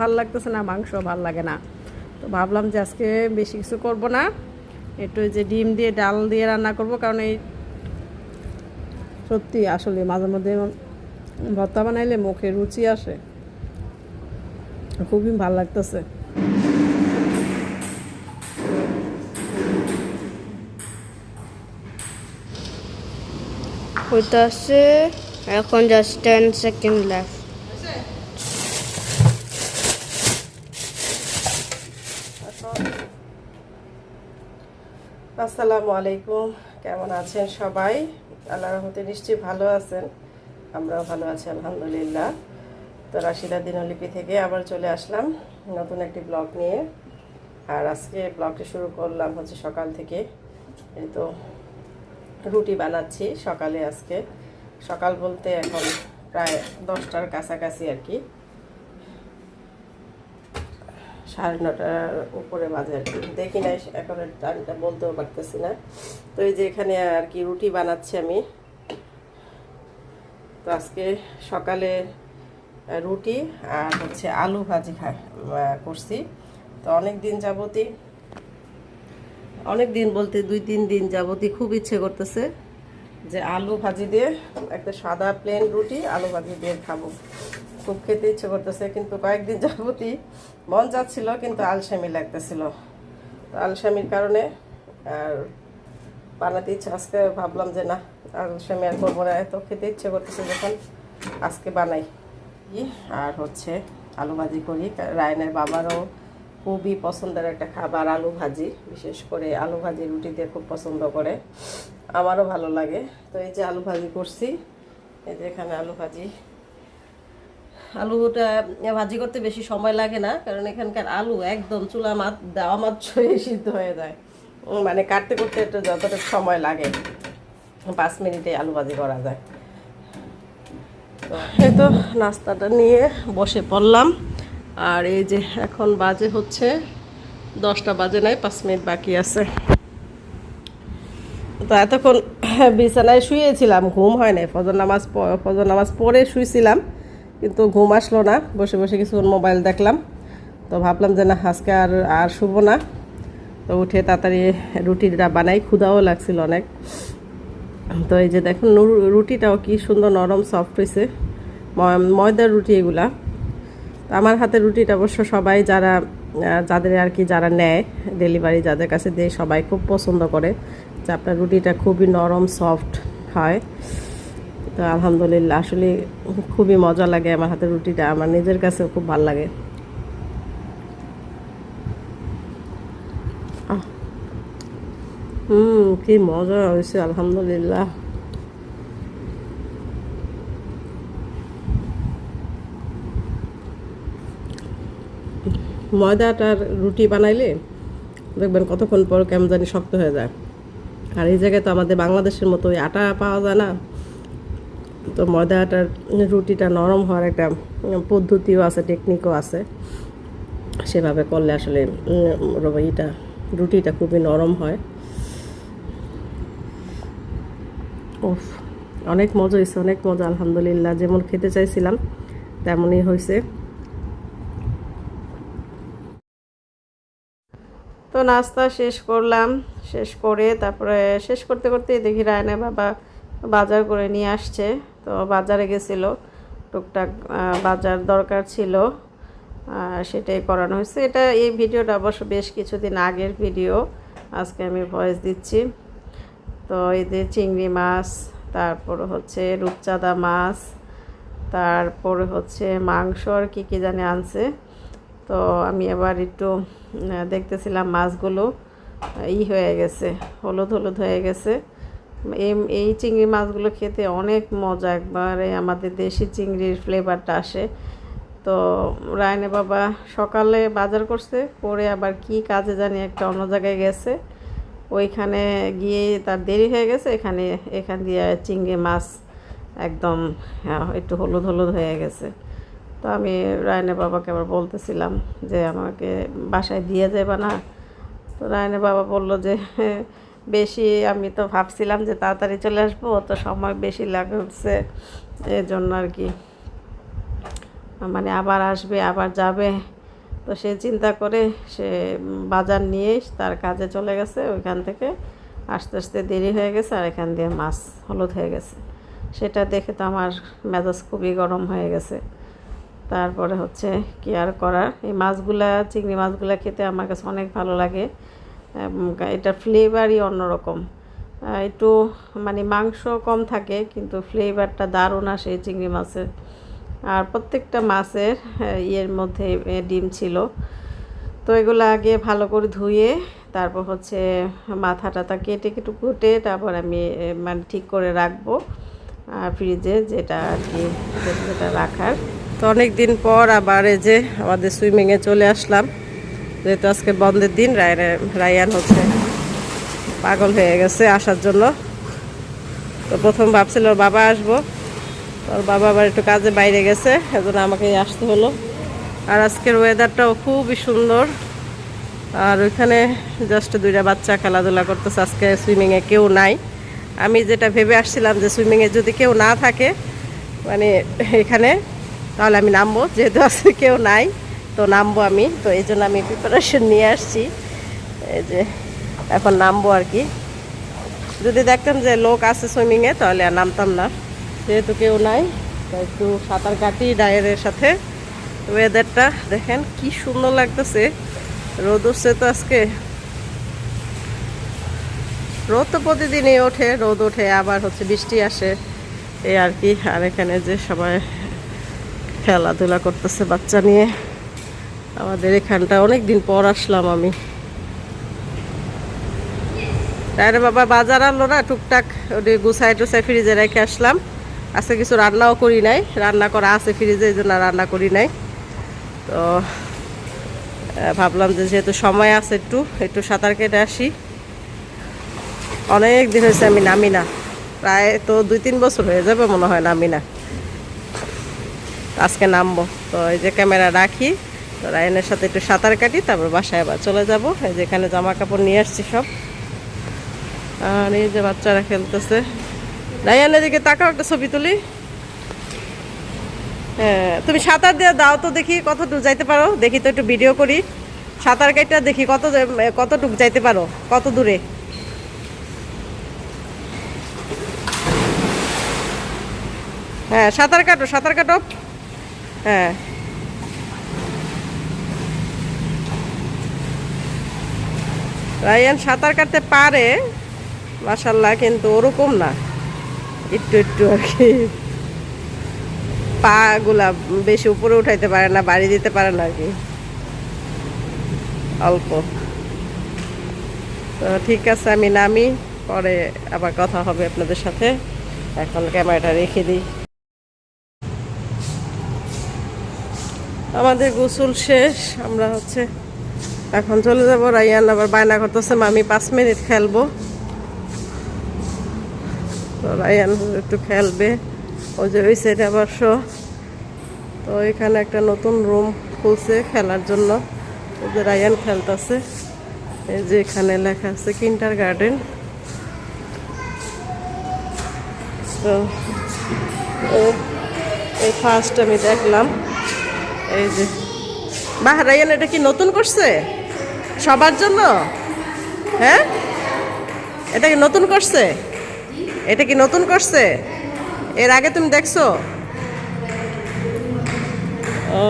ভালো লাগতেছে না মাংস ভালো লাগে না। তো ভাবলাম যে আজকে বেশি কিছু করব না। একটু যে ডিম দিয়ে, ডাল দিয়ে রান্না করব, কারণ এই সত্যি আসলে মাঝে মধ্যে ভর্তা বানাইলে মুখে রুচি আসে। খুবই ভালো লাগতেছে। হইতাছে এখন জাস্ট টেন সেকেন্ড লেফট আসসালামু আলাইকুম। কেমন আছেন সবাই? আল্লাহ রহমতে নিশ্চয়ই ভালো আছেন। আমরাও ভালো আছি, আলহামদুলিল্লাহ। তো রাশিদা দিনলিপি থেকে আবার চলে আসলাম নতুন একটি ব্লগ নিয়ে। আর আজকে ব্লগটি শুরু করলাম হচ্ছে সকাল থেকে। এই তো রুটি বানাচ্ছি সকালে আজকে। সকাল বলতে এখন প্রায় দশটার কাছাকাছি আর কি। সাড়ে নটার উপরে বাজে আর কি। দেখি নাই, এখন টাইমটা বলতেও পারতেছি না। তো এই যে এখানে আর কি রুটি বানাচ্ছি আমি। তো আজকে সকালে রুটি আর হচ্ছে আলু ভাজি খাই করছি। তো অনেক দিন যাবতই অনেক দিন বলতে দুই তিন দিন যাবতই খুব ইচ্ছে করতেছে যে আলু ভাজি দিয়ে একটা সাদা প্লেন রুটি, আলু ভাজি দিয়ে খাব। খুব খেতে ইচ্ছে করতেছে, কিন্তু কয়েকদিন যাবতই মন যাচ্ছিল কিন্তু আলসামি লাগতেছিল। আলসামির কারণে আর বানাতে ইচ্ছে, আজকে ভাবলাম যে না, আলসামি আর করব না, এত খেতে ইচ্ছে করতেছে যখন আজকে বানাই। আর হচ্ছে আলু ভাজি করি রায়নের বাবারও খুবই পছন্দের একটা খাবার আলু ভাজি, বিশেষ করে আলু ভাজি রুটি দিয়ে খুব পছন্দ করে। আমারও ভালো লাগে। তো এই যে আলু ভাজি করছি, এই যে এখানে আলু ভাজি আলুটা ভাজি করতে বেশি সময় লাগে না, কারণ এখানকার আলু একদম চুলা মাত দেওয়া মাত্রই সিদ্ধ হয়ে যায়। মানে কাটতে করতে একটু যতটা সময় লাগে, পাঁচ মিনিটে আলু ভাজি করা যায়। এই তো নাস্তাটা নিয়ে বসে পড়লাম। আর এই যে এখন বাজে হচ্ছে দশটা বাজে নাই, পাঁচ মিনিট বাকি আছে। তো এতক্ষণ বিছানায় শুয়েছিলাম, ঘুম হয় নাই, ফজর নামাজ ফজর নামাজ পড়ে শুয়েছিলাম কিন্তু ঘুম আসলো না, বসে বসে কিছুক্ষণ মোবাইল দেখলাম। তো ভাবলাম যে না, আজকে আর আর শুবো না। তো উঠে তাড়াতাড়ি রুটিটা বানাই, ক্ষুধাও লাগছিল অনেক। তো এই যে দেখুন রুটিটাও কি সুন্দর নরম সফট হয়েছে ময়দার রুটি এগুলা। তো আমার হাতে রুটিটা অবশ্য সবাই যারা যাদের আর কি যারা নেয় ডেলিভারি যাদের কাছে দেয়, সবাই খুব পছন্দ করে। যে আপনার রুটিটা খুবই নরম সফট হয়। তো আলহামদুলিল্লাহ, আসলে খুবই মজা লাগে আমার হাতের রুটিটা, আমার নিজের কাছেও খুব ভালো লাগে। হুম, কি মজা হয়েছে, আলহামদুলিল্লাহ। ময়দাটার রুটি বানাইলে দেখবেন কতক্ষণ পর কেমন জানি শক্ত হয়ে যায়। আর এই জায়গায় তো আমাদের বাংলাদেশের মতো আটা পাওয়া যায় না। তো ময়দা আটার রুটিটা নরম হওয়ার একটা পদ্ধতিও আছে টেকনিকও আছে। সেভাবে করলে আসলে ইটা, রুটিটা খুবই নরম হয়। উফ, অনেক মজা হয়েছে অনেক মজা, আলহামদুলিল্লাহ। যেমন খেতে চাইছিলাম, তেমনই হয়েছে তো নাস্তা শেষ করলাম, শেষ করে তারপরে শেষ করতে করতে দেখি রায়না বাবা বাজার করে নিয়ে আসছে। তো বাজারে গেছিল, টুকটাক বাজার দরকার ছিল সেটাই করানো হয়েছে। এটা এই ভিডিওটা অবশ্য বেশ কিছুদিন আগের ভিডিও, আজকে আমি ভয়েস দিচ্ছি। তো এদের চিংড়ি মাছ, তারপর হচ্ছে রূপচাঁদা মাছ, তারপরে হচ্ছে মাংস আর কী কী জানে আনছে। তো আমি এবার একটু দেখতেছিলাম মাছগুলো ই হয়ে গেছে, হলুদ হলুদ হয়ে গেছে। এই চিংড়ি মাছগুলো খেতে অনেক মজা একবারে। আমাদের দেশি চিংড়ির ফ্লেভারটা আসে। তো রায়নে বাবা সকালে বাজার করছে, করে আবার কি কাজে জানি একটা অন্য জায়গায় গেছে। ওইখানে গিয়ে তার দেরি হয়ে গেছে, এখানে, এখান দিয়ে চিংড়ি মাছ একদম একটু হলুদ হলুদ হয়ে গেছে। তো আমি রায়নের বাবাকে আবার বলতেছিলাম যে, আমাকে বাসায় দিয়ে যাবে না? তো রায়নের বাবা বলল যে বেশি, আমি তো ভাবছিলাম যে তাড়াতাড়ি চলে আসব তো সময় বেশি লাগছে এর জন্য আর কি। মানে আবার আসবে, আবার যাবে। তো সে চিন্তা করে সে বাজার নিয়ে তার কাজে চলে গেছে, ওইখান থেকে আস্তে আস্তে দেরি হয়ে গেছে আর এখান দিয়ে মাছ হলুদ হয়ে গেছে। সেটা দেখে তো আমার মেজাজ খুবই গরম হয়ে গেছে। তারপরে হচ্ছে কি আর করার? এই মাছগুলা, চিংড়ি মাছগুলা খেতে আমার কাছে অনেক ভালো লাগে। এটা ফ্লেভারই অন্যরকম। একটু মানে মাংস কম থাকে, কিন্তু ফ্লেভারটা দারুণ আসে চিংড়ি মাছের। আর প্রত্যেকটা মাছের ইয়ের মধ্যে ডিম ছিল। তো এগুলো আগে ভালো করে ধুয়ে, তারপর হচ্ছে মাথা টাথা কেটে কেটে কুটে, তারপর আমি মানে ঠিক করে রাখব। ফ্রিজে যেটা আর কি, যেটা রাখার। তো অনেক দিন পর আবার এই যে আমাদের সুইমিংয়ে চলে আসলাম। যেহেতু আজকে বন্ধের দিন রায়- রায়ান হচ্ছে পাগল হয়ে গেছে আসার জন্য। তো প্রথম ভাবছিল বাবা আসব। ওর বাবা আবার একটু কাজে বাইরে গেছে, এজন্য আমাকে আসতে হলো। আর আজকের ওয়েদারটাও খুবই সুন্দর। আর ওইখানে জাস্ট দুইটা বাচ্চা খেলাধুলা করতেছে, আজকে সুইমিংয়ে কেউ নাই। আমি যেটা ভেবে আসছিলাম যে সুইমিংয়ে যদি কেউ না থাকে মানে এখানে, তাহলে আমি নামবো, যেহেতু আজকে কেউ নাই। তো নামবো আমি, তো এই জন্য আমি প্রিপারেশন নিয়ে আসছি। এই যে এখন নামবো আর কি। যদি দেখতাম যে লোক আছে সুইমিংয়ে তাহলে আর নামতাম না। যেহেতু কেউ নাই একটু সাঁতার কাটি ডায়ের সাথে ওয়েদারটা দেখেন কি সুন্দর লাগতেছে। রোদ উঠছে তো আজকে। রোদ তো প্রতিদিনই ওঠে, রোদ ওঠে, আবার হচ্ছে বৃষ্টি আসে। এই আর কি, আর এখানে যে সবাই খেলাধুলা করতেছে বাচ্চা নিয়ে। আমাদের এখানটা অনেক দিন পর আসলাম আমি। তাহলে বাবা, বাজার আনলো না টুকটাক, ওটি গুছাই টুসাই ফ্রিজে রেখে আসলাম। আজকে কিছু রান্নাও করি নাই, রান্না করা আছে ফ্রিজে, এই জন্য রান্না করি নাই। তো ভাবলাম যে যেহেতু সময় আছে একটু একটু সাঁতার কেটে আসি। অনেক দিন হয়েছে আমি নামি না। প্রায় তো দুই তিন বছর হয়ে যাবে মনে হয় নামি না। আজকে নামবো। তো এই যে ক্যামেরা রাখি রায়নের সাথে একটু সাঁতার কাটি, তারপর বাসায় আবার চলে যাব। এই যে এখানে জামা কাপড় নিয়ে আসছি সব। আর এই যে বাচ্চারা খেলতেছে। রায়ানের দিকে তাকাও একটা ছবি তুলি। হ্যাঁ তুমি সাঁতার দিয়ে দাও তো দেখি কতটুকু যাইতে পারো। দেখি তো একটু ভিডিও করি। সাঁতার কাইটা দেখি কত কতটুকু যাইতে পারো, কত দূরে। হ্যাঁ সাঁতার কাটো সাঁতার কাটো। হ্যাঁ। রায়ান সাঁতার কাটতে পারে মাসাল্লাহ কিন্তু ওরকম না। একটু একটু আর কি। পা গুলা বেশি উপরে উঠাইতে পারে না, বাড়ি দিতে পারে না আর কি। অল্প। তো ঠিক আছে, আমি নামি, পরে আবার কথা হবে আপনাদের সাথে। এখন ক্যামেরাটা রেখে দিই। আমাদের গোসল শেষ, আমরা হচ্ছে এখন চলে যাব রাইয়ান আবার বায়না করতেছে, মামি, পাঁচ মিনিট খেলব। তো রায়ান একটু খেলবে। ওই যে ওই সাইডে আবার শো। তো এখানে একটা নতুন রুম খুলছে খেলার জন্য। ওই যে রায়ান খেলতেছে। এই যে এখানে লেখা আছে, কিন্টার গার্ডেন। তো এই ফার্স্ট আমি দেখলাম। এই যে, বাহ, রায়ান, এটা কি নতুন করছে? সবার জন্য? হ্যাঁ? এটা কি নতুন করছে? এটা কি নতুন করছে? এর আগে তুমি দেখছ? ও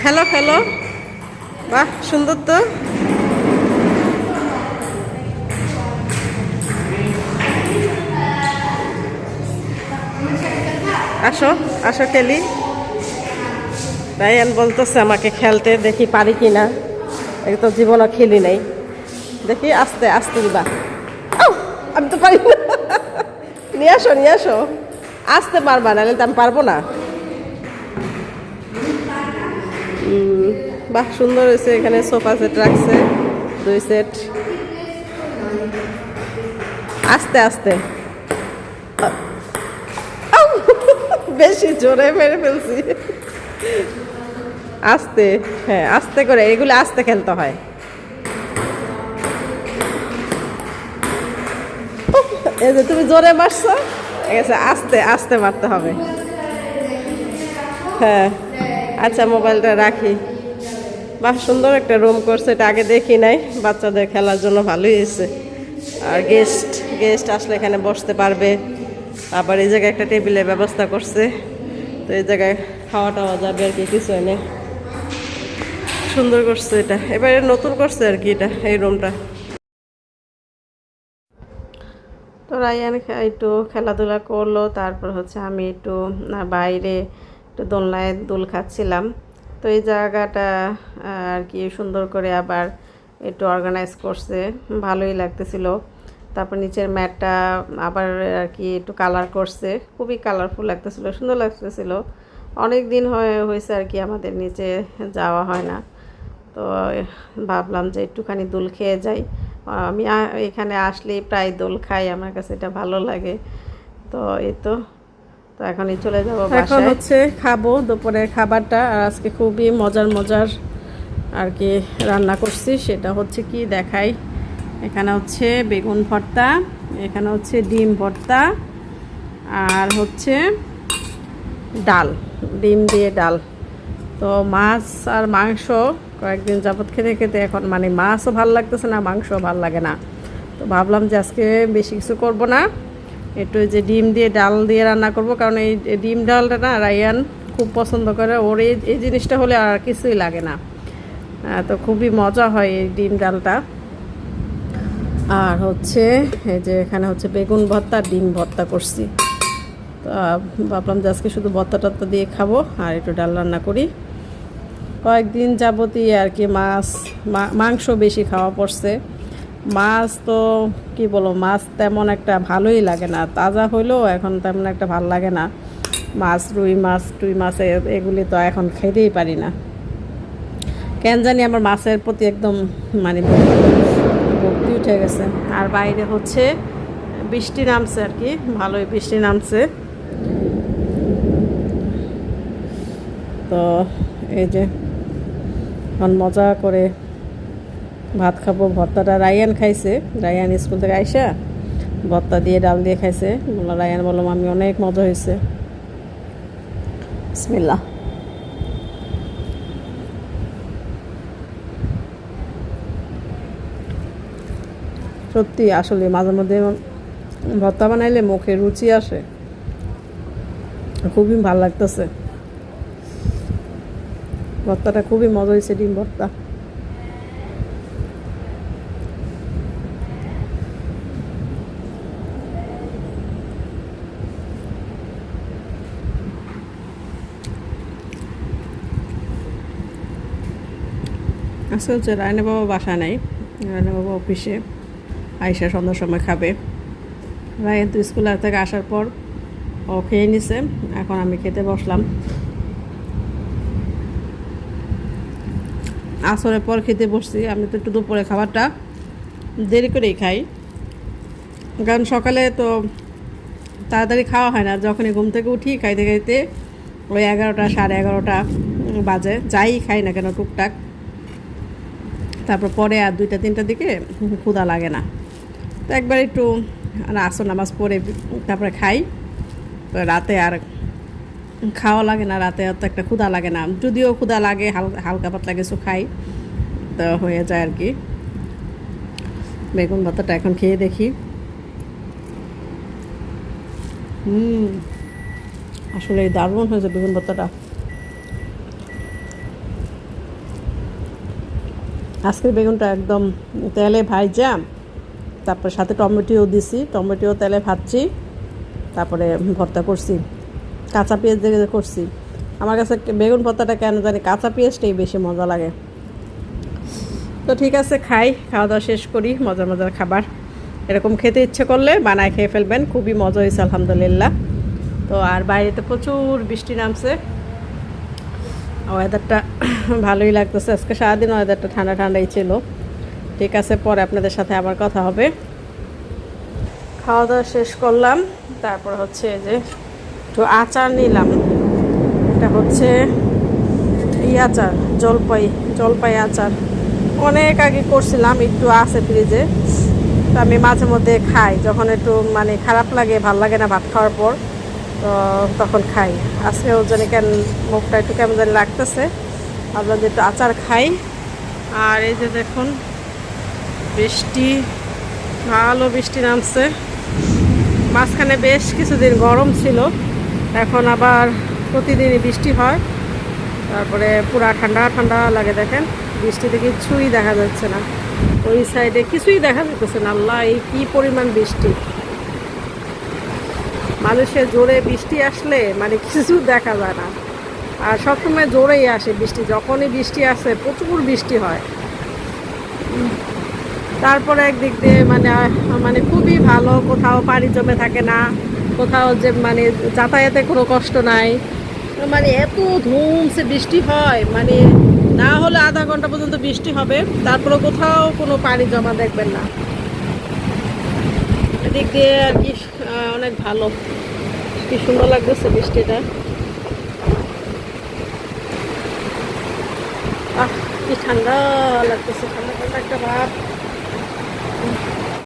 খেলো খেলো বাহ, সুন্দর তো। আসো আসো খেলি রায়ান বলতেছে আমাকে খেলতে, দেখি পারি কি এই তো জীবনও খেলি নাই। দেখি আস্তে আস্তে দিবা। আমি তো পারি নিয়ে আসো নিয়ে আসো। আসতে পারবা না তো আমি পারব না। বাহ, সুন্দর হয়েছে। এখানে সোফা সেট রাখছে, দুই সেট। আস্তে আস্তে। বেশি জোরে মেরে ফেলছি। আস্তে হ্যাঁ আস্তে করে, এগুলো আস্তে খেলতে হয়। এই যে তুমি জোরে মারছো, ঠিক আছে, আস্তে আস্তে মারতে হবে। হ্যাঁ আচ্ছা মোবাইলটা রাখি। বাহ, সুন্দর একটা রুম করছে, এটা আগে দেখি নাই, বাচ্চাদের খেলার জন্য ভালোই হয়েছে। আর গেস্ট গেস্ট আসলে এখানে বসতে পারবে। আবার এই জায়গায় একটা টেবিলের ব্যবস্থা করছে। তো এই জায়গায় খাওয়া টাওয়া যাবে আর কি, কিছু এনে। সুন্দর করছে এটা। এবারে নতুন করছে আর কি এটা, এই রুমটা তো রায়ান একটু খেলাধুলা করল, তারপর হচ্ছে আমি একটু বাইরে একটু দোলনায় দোল খাচ্ছিলাম। তো এই জায়গাটা আর কি সুন্দর করে আবার একটু অর্গানাইজ করছে, ভালোই লাগতেছিল। তারপর নিচের ম্যাটটা আবার আর কি একটু কালার করছে, খুবই কালারফুল লাগতেছিল, সুন্দর লাগতেছিল। অনেক দিন হয়ে হয়েছে আর কি আমাদের নিচে যাওয়া হয় না। তো ভাবলাম যে একটুখানি দোল খেয়ে যাই। আমি এখানে আসলেই প্রায় দোল খাই আমার কাছে এটা ভালো লাগে। তো এই তো। তো এখনই চলে যাব এখন হচ্ছে খাব দুপুরের খাবারটা আর আজকে খুবই মজার মজার আর কি রান্না করছি। সেটা হচ্ছে কি দেখাই। এখানে হচ্ছে বেগুন ভর্তা এখানে হচ্ছে ডিম ভর্তা আর হচ্ছে ডাল ডিম দিয়ে ডাল। তো মাছ আর মাংস কয়েকদিন যাবত খেতে খেতে এখন মানে মাছও ভালো লাগতেছে না, মাংসও ভালো লাগে না। তো ভাবলাম যে আজকে বেশি কিছু করব না। একটু যে ডিম দিয়ে ডাল দিয়ে রান্না করব, কারণ এই ডিম ডালটা না রায়ান খুব পছন্দ করে। ওর এই এই জিনিসটা হলে আর কিছুই লাগে না। তো খুবই মজা হয় এই ডিম ডালটা। আর হচ্ছে এই যে এখানে হচ্ছে বেগুন ভর্তা, ডিম ভর্তা করছি। তো ভাবলাম যে আজকে শুধু ভর্তা টত্তা দিয়ে খাব আর একটু ডাল রান্না করি। কয়েকদিন যাবতীয় আর কি মাছ মাংস বেশি খাওয়া পড়ছে। মাছ তো, কি বলো মাছ তেমন একটা ভালোই লাগে না। তাজা হইলেও এখন তেমন একটা ভালো লাগে না। মাছ, রুই মাছ, টুই মাছ এগুলি তো এখন খেতেই পারি না। কেন জানি আমার মাছের প্রতি একদম মানে ভক্তি উঠে গেছে। আর বাইরে হচ্ছে বৃষ্টি নামছে আর কি, ভালোই বৃষ্টি নামছে। তো এই যে এখন মজা করে ভাত খাব। ভর্তাটা রায়ান খাইছে। রায়ান স্কুল থেকে আইসা ভর্তা দিয়ে ডাল দিয়ে খাইছে। বলল, রায়ান বললাম আমি অনেক মজা হয়েছে বিসমিল্লাহ। সত্যি, আসলে মাঝে মধ্যে ভর্তা বানাইলে মুখে রুচি আসে। খুবই ভালো লাগতেছে। ভর্তাটা খুবই মজা হয়েছে, ডিম ভর্তা। আজকে হচ্ছে রায়না বাবা বাসা নাই, রায়না বাবা অফিসে আইসা সন্ধ্যার সময় খাবে। রায়ন তো স্কুল থেকে আসার পর ও খেয়ে নিছে, এখন আমি খেতে বসলাম। আসরের পর খেতে বসছি। আমি তো একটু দুপুরে খাবারটা দেরি করেই খাই। কারণ সকালে তো তাড়াতাড়ি খাওয়া হয় না। যখনই ঘুম থেকে উঠি, খাইতে খাইতে ওই এগারোটা, সাড়ে এগারোটা বাজে। যাই খাই না কেন, টুকটাক। তারপর পরে আর দুইটা, তিনটার দিকে ক্ষুধা লাগে না। তো একবার একটু আসর নামাজ পড়ে তারপরে খাই। তো রাতে আর খাওয়া লাগে না রাতে, অত একটা ক্ষুধা লাগে না। যদিও ক্ষুধা লাগে হালকা পাতলা কিছু খাই, তো হয়ে যায় আর কি। বেগুন ভাতাটা এখন খেয়ে দেখি। হুম, আসলে দারুণ হয়েছে বেগুন ভাতাটা আজকের বেগুনটা একদম তেলে ভাইজা তারপর সাথে টমেটোও দিছি টমেটো তেলে ভাজছি, তারপরে ভর্তা করছি। কাঁচা পেঁয়াজ দিয়ে করছি। আমার কাছে বেগুন পাতাটা কেন জানি কাঁচা পেঁয়াজটাই বেশি মজা লাগে। তো ঠিক আছে, খাই, খাওয়া দাওয়া শেষ করি, মজার মজার খাবার। এরকম খেতে ইচ্ছে করলে বানায় খেয়ে ফেলবেন, খুবই মজা হয়েছে, আলহামদুলিল্লাহ। তো আর বাইরেতে প্রচুর বৃষ্টি নামছে। ওয়েদারটা ভালোই লাগতেছে। আজকে সারাদিন ওয়েদারটা ঠান্ডা ঠান্ডাই ছিল। ঠিক আছে, পরে আপনাদের সাথে আবার কথা হবে। খাওয়া দাওয়া শেষ করলাম। তারপর হচ্ছে যে একটু আচার নিলাম। এটা হচ্ছে ই আচার, জলপাই জলপাই আচার। অনেক আগে করছিলাম, একটু আছে ফ্রিজে। তো আমি মাঝে মধ্যে খাই, যখন একটু মানে খারাপ লাগে, ভালো লাগে না ভাত খাওয়ার পর, তো তখন খাই। আজকেও জানি কেন মুখটা একটু কেমন জানি লাগতেছে। যে একটু আচার খাই। আর এই যে দেখুন, বৃষ্টি, ভালো বৃষ্টি নামছে। মাঝখানে বেশ কিছুদিন গরম ছিল। এখন আবার প্রতিদিনই বৃষ্টি হয়। তারপরে পুরা ঠান্ডা ঠান্ডা লাগে দেখেন। বৃষ্টিতে কিছুই দেখা যাচ্ছে না। ওই সাইডে কিছুই দেখা যাচ্ছে না। আল্লাহ, এই কী পরিমাণ বৃষ্টি। মানুষের জোরে বৃষ্টি আসলে মানে কিছু দেখা যায় না। আর সবসময় জোরেই আসে বৃষ্টি। যখনই বৃষ্টি আসে, প্রচুর বৃষ্টি হয়। তারপরে একদিক দিয়ে মানে মানে খুবই ভালো, কোথাও পানি জমে থাকে না। কোথাও যে মানে যাতায়াতে কোনো কষ্ট নাই। মানে এত ধুমসে বৃষ্টি হয় মানে না হলে আধা ঘণ্টা পর্যন্ত বৃষ্টি হবে তারপরে কোথাও কোনো পানি জমা দেখবেন না। এদিক দিয়ে আর কি অনেক ভালো। কি সুন্দর লাগতেছে বৃষ্টিটা। আহ, কি ঠান্ডা লাগতেছে, ঠান্ডা ঠান্ডা একটা ভাব।